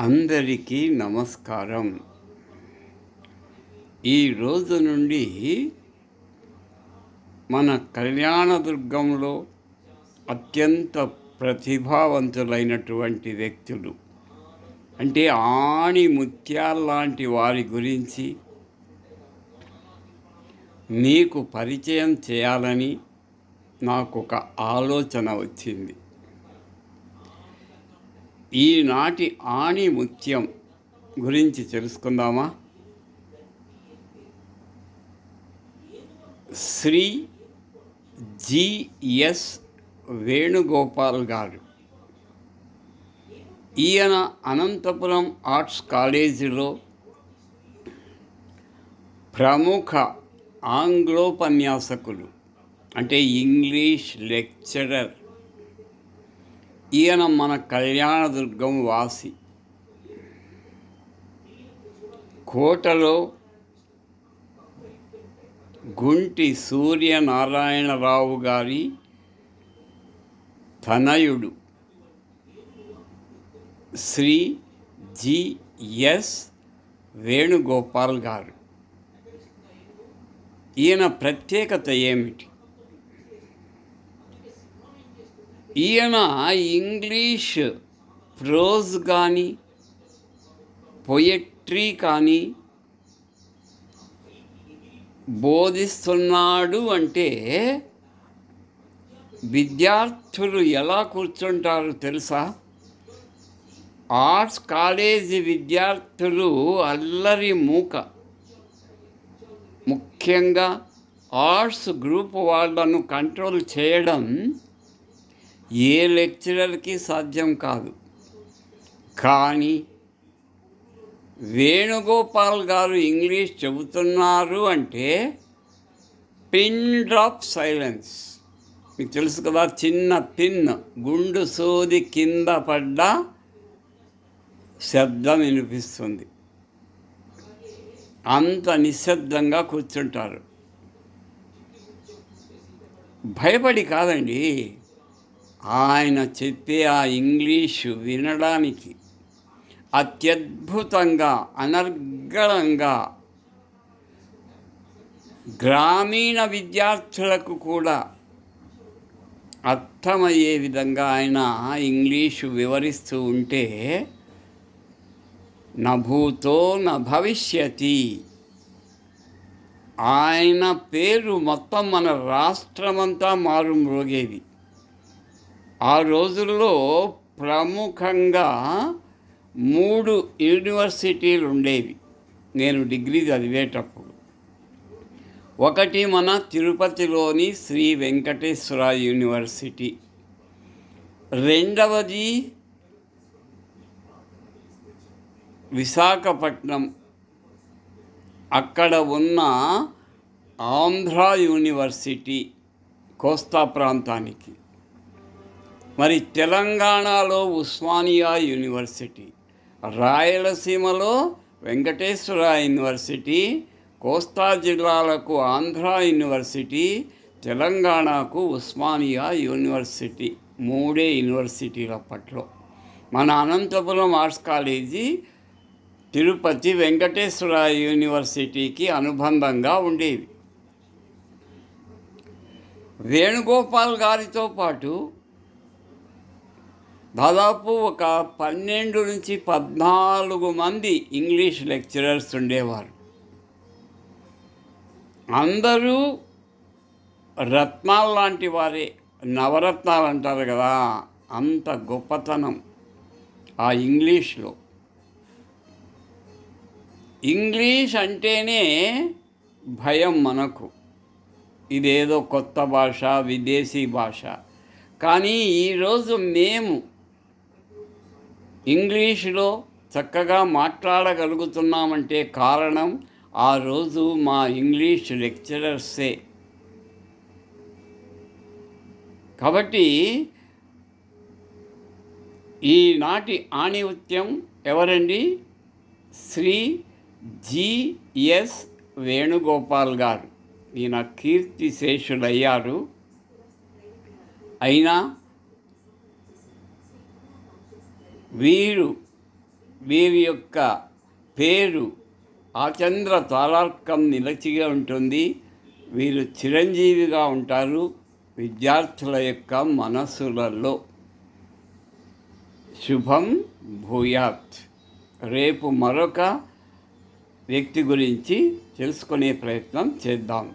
అందరికీ నమస్కారం. ఈ రోజు నుండి మన కళ్యాణదుర్గంలో అత్యంత ప్రతిభావంతులైనటువంటి వ్యక్తులు అంటే ఆణి ముత్యాల్లాంటి వారి గురించి మీకు పరిచయం చేయాలని నాకు ఒక ఆలోచన వచ్చింది. ఈనాటి ఆణిముత్యం గురించి తెలుసుకుందామా? శ్రీ జిఎస్ వేణుగోపాల్ గారు ఈయన అనంతపురం ఆర్ట్స్ కాలేజీలో ప్రముఖ ఆంగ్లోపన్యాసకులు అంటే ఇంగ్లీష్ లెక్చరర్ ఈయన మన కళ్యాణదుర్గం వాసి. కోటలో గుంటి సూర్యనారాయణరావు గారి తనయుడు శ్రీ జిఎస్ వేణుగోపాల్ గారు. ఈయన ప్రత్యేకత ఏమిటి? ఈయన ఇంగ్లీష్ ప్రోజ్ కానీ పొయట్రీ కానీ బోధిస్తున్నాడు అంటే విద్యార్థులు ఎలా కూర్చుంటారు తెలుసా? ఆర్ట్స్ కాలేజీ విద్యార్థులు అల్లరి మూక. ముఖ్యంగా ఆర్ట్స్ గ్రూప్ వాళ్ళను కంట్రోల్ చేయడం ఏ లెక్చరర్కి సాధ్యం కాదు. కానీ వేణుగోపాల్ గారు ఇంగ్లీష్ చెబుతున్నారు అంటే పిన్ డ్రాప్ సైలెన్స్. మీకు తెలుసు కదా చిన్న పిన్ గుండు సోది కింద పడ్డ శబ్దం వినిపిస్తుంది. అంత నిశ్శబ్దంగా కూర్చుంటారు. భయపడి కాదండి. ఆయన చెప్పే ఆ ఇంగ్లీషు వినడానికి అత్యద్భుతంగా అనర్గళంగా గ్రామీణ విద్యార్థులకు కూడా అర్థమయ్యే విధంగా ఆయన ఇంగ్లీషు వివరిస్తూ ఉంటే నభూతో న భవిష్యతి. ఆయన పేరు మొత్తం మన రాష్ట్రమంతా మారుమ్రోగేది. ఆ రోజుల్లో ప్రముఖంగా మూడు యూనివర్సిటీలు ఉండేవి నేను డిగ్రీ చదివేటప్పుడు. ఒకటి మన తిరుపతిలోని శ్రీ వెంకటేశ్వర యూనివర్సిటీ. రెండవది విశాఖపట్నం. అక్కడ ఉన్న ఆంధ్ర యూనివర్సిటీ కోస్తా ప్రాంతానికి. మరి తెలంగాణలో ఉస్మానియా యూనివర్సిటీ రాయలసీమలో వెంకటేశ్వర యూనివర్సిటీ కోస్తా జిల్లాలకు ఆంధ్ర యూనివర్సిటీ తెలంగాణకు ఉస్మానియా యూనివర్సిటీ మూడే యూనివర్సిటీల అప్పట్లో. మన అనంతపురం ఆర్ట్స్ కాలేజీ తిరుపతి వెంకటేశ్వర యూనివర్సిటీకి అనుబంధంగా ఉండేవి వేణుగోపాల్ గారితో పాటు దాదాపు ఒక పన్నెండు నుంచి పద్నాలుగు మంది ఇంగ్లీష్ లెక్చరర్స్ ఉండేవారు. అందరూ రత్నాలు లాంటి వారే. నవరత్నాలు అంటారు కదా అంత గొప్పతనం ఆ ఇంగ్లీష్లో. ఇంగ్లీష్ అంటేనే భయం మనకు. ఇదేదో కొత్త భాష విదేశీ భాష. కానీ ఈరోజు మేము ఇంగ్లీషులో చక్కగా మాట్లాడగలుగుతున్నామంటే కారణం ఆ రోజు మా ఇంగ్లీష్ లెక్చరర్సే. కాబట్టి ఈనాటి ఆణివత్యం ఎవరండి? శ్రీ జిఎస్ వేణుగోపాల్ గారు. ఈయన కీర్తి శేషులయ్యారు. అయినా వీరు వీరి యొక్క పేరు ఆచంద్ర తారార్కం నిలచిగా ఉంటుంది. వీరు చిరంజీవిగా ఉంటారు విద్యార్థుల యొక్క మనస్సులలో శుభం భూయాత్. రేపు మరొక వ్యక్తి గురించి తెలుసుకునే ప్రయత్నం చేద్దాం.